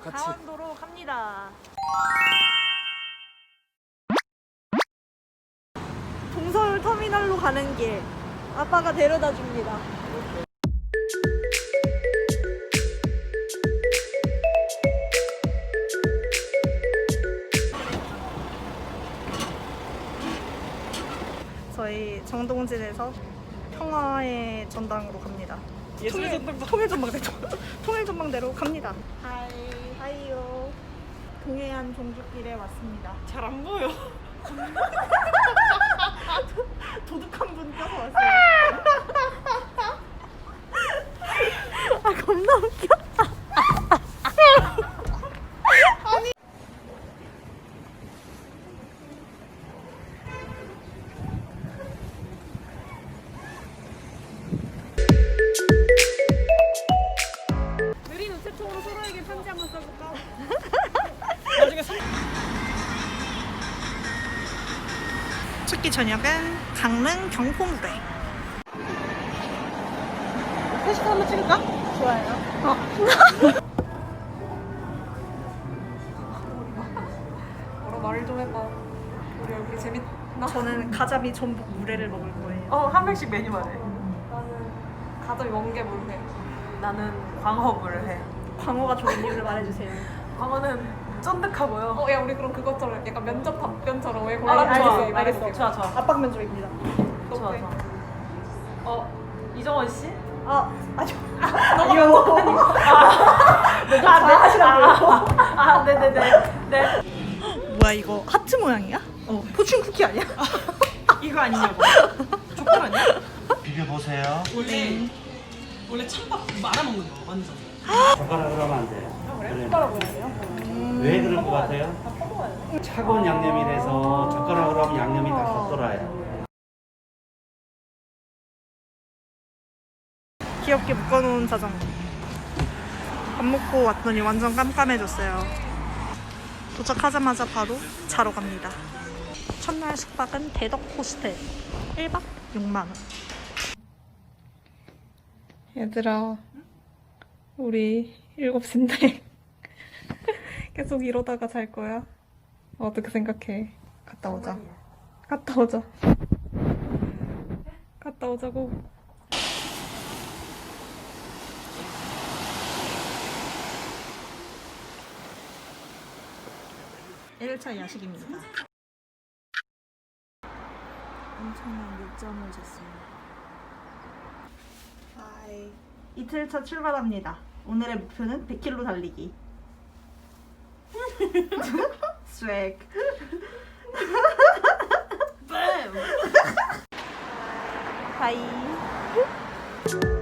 같이. 강원도로 갑니다. 동서울 터미널로 가는 길 아빠가 데려다 줍니다. 저희 정동진에서 평화의 전당으로 갑니다. 예술의 전당 통일 전망대로 통일 전망대로 갑니다. 하이 하이요. 동해안 종주길에 왔습니다. 잘 안 보여. 도둑한 분 껴서 왔어요. 아 겁나 웃겨. 저녁은 강릉 경포무대. 회식 한번 찍을까? 좋아요. 뭐라 말을 좀 해봐. 우리 얼굴이 재밌나? 저는 가자미 전복 물회를 먹을 거예요. 어, 한 명씩 메뉴만 해. 나는 가자미 멍게물 해. 나는 광어물 해. 광어가 좋은 이유를 말해주세요. 광어는 쫀득하고요. 어, 야, 우리 그럼 그것처럼 약간 면접 답변처럼 왜 알- 골라주세요? 알겠어, 알겠어. 좋아, 좋아. 압박 면접입니다. 좋아, 좋아. 어, 이정원 씨? 아 아니요. 아니요. 면접 잘 하시라고요. 아, 네네네. 네. 뭐야 이거 하트 모양이야? 어 포춘 쿠키 아니야? 이거 아니냐고. 족발 아니야? 비벼보세요. 원래 원래 찬밥 말아 먹는 거 완전. 젓가락으로 하면 안 돼요. 젓가락으로 해요? 왜 그럴 것 같아요? 차가운 양념이라서 젓가락으로 하면 양념이 다 겉돌아요. 귀엽게 묶어놓은 자전거. 밥 먹고 왔더니 완전 깜깜해졌어요. 도착하자마자 바로 자러 갑니다. 첫날 숙박은 대덕 호스텔. 1박 6만원. 얘들아, 우리 7시인데 계속 이러다가 잘 거야? 어떻게 생각해? 갔다 오자. 갔다 오자. 갔다 오자고. 1차 야식입니다. 엄청난 늦잠을 잤습니다. 하이. 이틀차 출발합니다. 오늘의 목표는 100km 달리기. 스웩. 하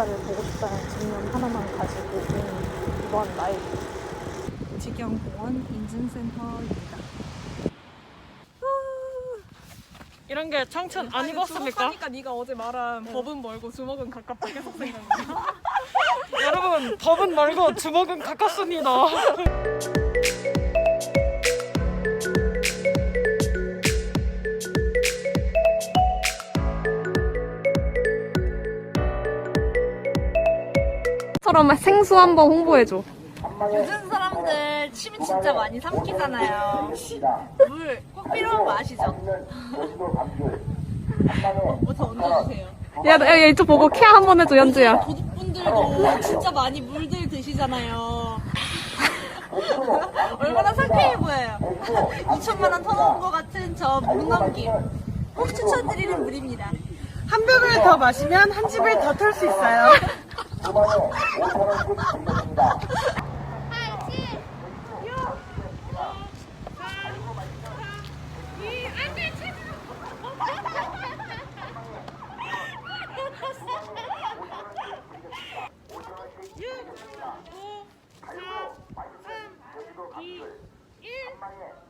바다를 보고 싶다는 집념 하나만 가지고 온 이번 라이브. 직영공원 인증센터입니다. 이런 게 청춘 아니겠습니까? 하니까 네가 어제 말한 법은 멀고 주먹은 가깝다 계속 생각나. 여러분 법은 말고 주먹은 가깝습니다. 처럼 생수 한번 홍보해줘. 요즘 사람들 침 진짜 많이 삼키잖아요. 물 꼭 필요한 거 아시죠? 뭐더 얹어주세요. 야, 야, 야, 이쪽 보고 케어 한번 해줘, 연주야. 도둑분들도 진짜 많이 물들 드시잖아요. 얼마나 상쾌해 보여요. 2천만 원 터놓은 것 같은 저 물넘김. 꼭 추천드리는 물입니다. 한 병을 더 마시면 한 집을 더 털 수 있어요. 그마요 Yeah.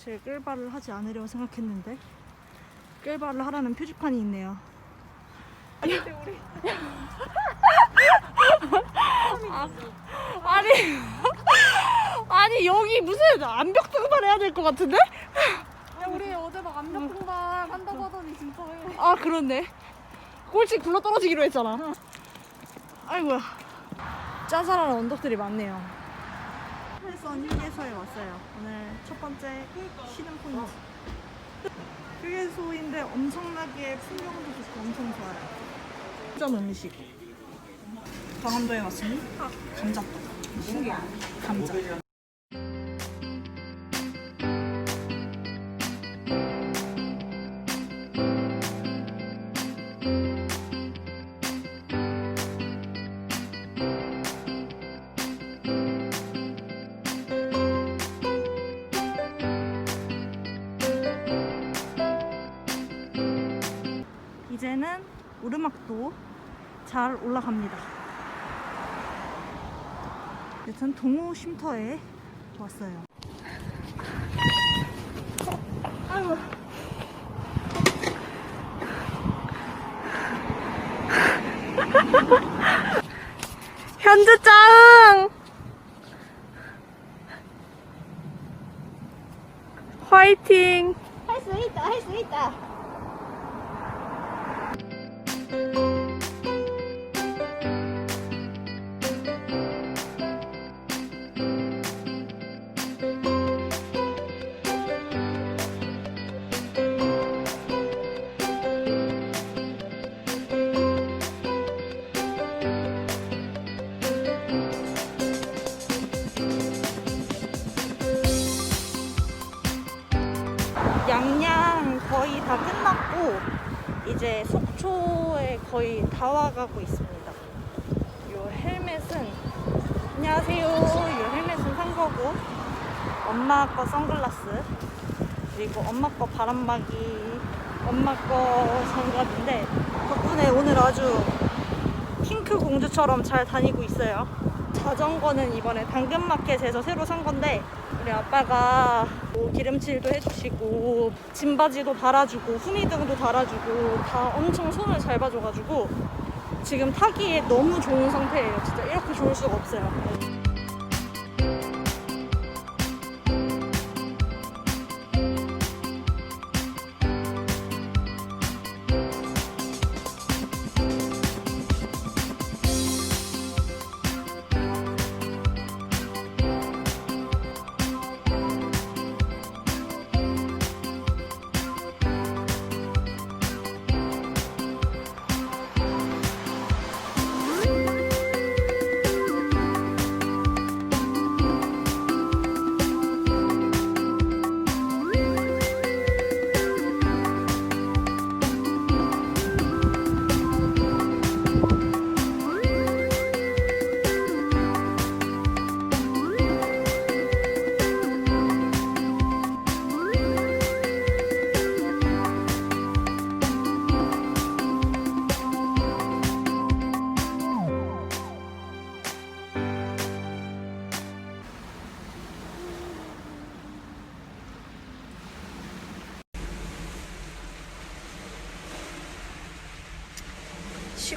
사실 끌바를 하지 않으려고 생각했는데 끌바를 하라는 표지판이 있네요. 아니 아니 여기 무슨 암벽 등반 해야 될 것 같은데? 우리 어제 막 압력 공방 한다고 하더니 진짜 해. 아 그렇네. 꼴찌 굴러 떨어지기로 했잖아. 아이고야. 짜잘한 언덕들이 많네요. 해선 휴게소에 왔어요. 오늘 첫 번째 쉬는 포인트. 휴게소인데 엄청나게 풍경도 좋고 엄청 좋아요. 전 음식. 강원도에 왔으니 감자떡. 신기해. 감자. 오르막도 잘 올라갑니다. 여튼 동호 쉼터에 왔어요. 아이고. 현주 짱! 화이팅! 할 수 있다, 할 수 있다. 양양 거의 다 끝났고 이제 속초에 거의 다 와가고 있습니다. 요 헬멧은 안녕하세요. 요 헬멧은 산 거고 엄마 거 선글라스 그리고 엄마 거 바람막이 엄마 거 장갑인데 덕분에 오늘 아주 핑크 공주처럼 잘 다니고 있어요. 자전거는 이번에 당근마켓에서 새로 산 건데 우리 아빠가 뭐 기름칠도 해주시고 짐바지도 달아주고 후미등도 달아주고 다 엄청 손을 잘 봐줘가지고 지금 타기에 너무 좋은 상태예요. 진짜 이렇게 좋을 수가 없어요.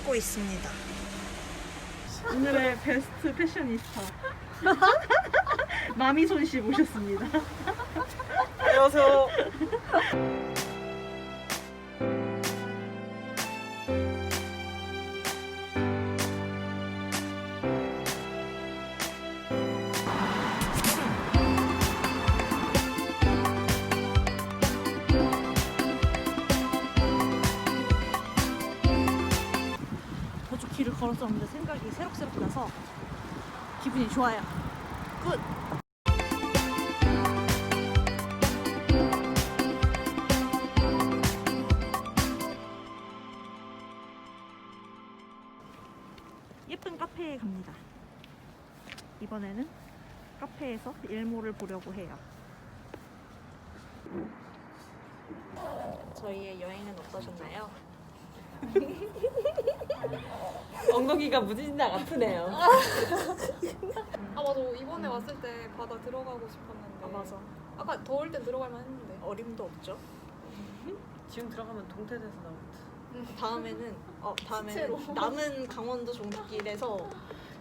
쉬고 있습니다. 오늘의 베스트 패셔니스타 마미손 씨 모셨습니다. 안녕하세요. 나서 기분이 좋아요. 끝. 예쁜 카페에 갑니다. 이번에는 카페에서 일몰을 보려고 해요. 저희의 여행은 어떠셨나요? 엉덩이가 무진장 아프네요. 아 맞아 이번에 왔을 때 바다 들어가고 싶었는데 아 맞아. 아까 더울 땐 들어갈 만 했는데 어림도 없죠. 지금 들어가면 동태돼서 나오겠다. 다음에는 어. 다음에는 남은 강원도 종갓길에서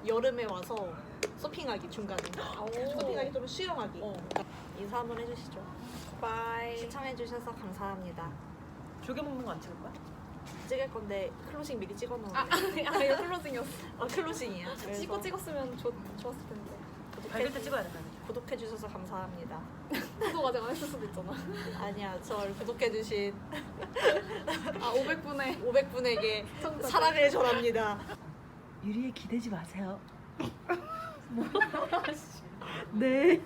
여름에 와서 서핑하기 중간에 서핑하기 좀 수영하기 어. 인사 한번 해주시죠. 바이 시청해주셔서 감사합니다. 조개 먹는 거 안 찍을 거야? 찍을 건데 클로징 미리 아, 찍어놓은데 아 이거 클로징이었어 아, 클로징이야. 그래서 찍고 찍었으면 좋, 좋았을 텐데 밝을 때 찍어야 된다. 구독해 주셔서 감사합니다. 구독 아직 안 했을 수도 있잖아 아니야, 저를 구독해 주신 아 500분에 500분에게 시청자들. 사랑을 전합니다. 유리에 기대지 마세요. 네.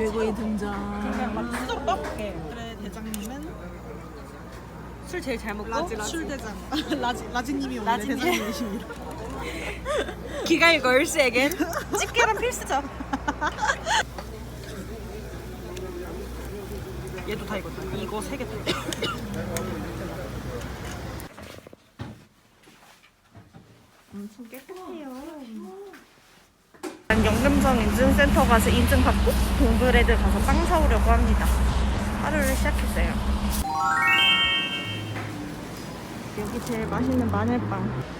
200원이 등장. 그냥 막 수저떡? 네. 그래 대장님은 술 제일 잘 먹고 라지, 라지. 술 대장. 라지 라지님이 오늘 라지님. 대장님이십니다. 기갈 걸스에겐 집게란 필수죠. 얘도 다 익었다. 이거 세개 다. 엄청 깨끗해요. 영등성 인증센터 가서 인증받고 동브레드 가서 빵 사오려고 합니다. 하루를 시작했어요. 여기 제일 맛있는 마늘빵.